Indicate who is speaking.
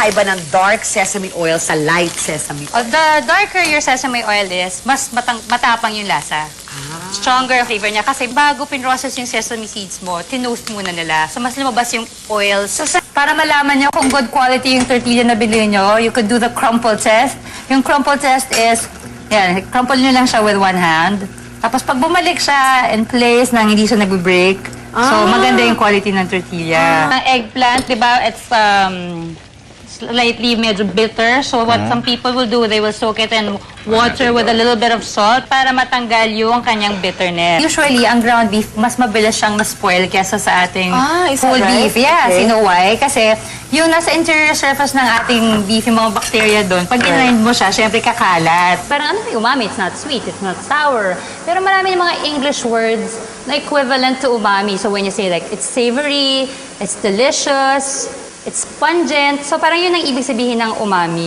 Speaker 1: pagkakaiba ng dark sesame oil sa light sesame oil?
Speaker 2: Oh, the darker your sesame oil is, mas matang, matapang yung lasa. Stronger flavor niya. Kasi bago pinrocess yung sesame seeds mo, tinoast muna nila. So, mas lumabas yung oils. So, sa- para malaman niyo kung good quality yung tortilla na bilhin niyo, you could do the crumple test. Yung crumple test is, yan, crumple niyo lang siya with one hand. Tapos pag bumalik siya in place nang hindi siya nag-break, so maganda yung quality ng tortilla. Ang eggplant, di ba, it's um, slightly medyo bitter. So what some people will do, they will soak it in water with a little bit of salt para matanggal yung kanyang bitterness. Usually, ang ground beef, mas mabilis siyang ma-spoil kesa sa ating
Speaker 1: Ah, is that
Speaker 2: whole
Speaker 1: right?
Speaker 2: beef. Yes,
Speaker 1: Okay.
Speaker 2: you know why? Kasi yung nasa interior surface ng ating beef, yung mga bacteria doon, pag inrind mo siya, syempre kakalat. Parang ano yung umami? It's not sweet, it's not sour. Pero marami yung mga English words na equivalent to umami. So when you say like, it's savory, it's delicious, it's pungent. So parang yun ang ibig sabihin ng umami.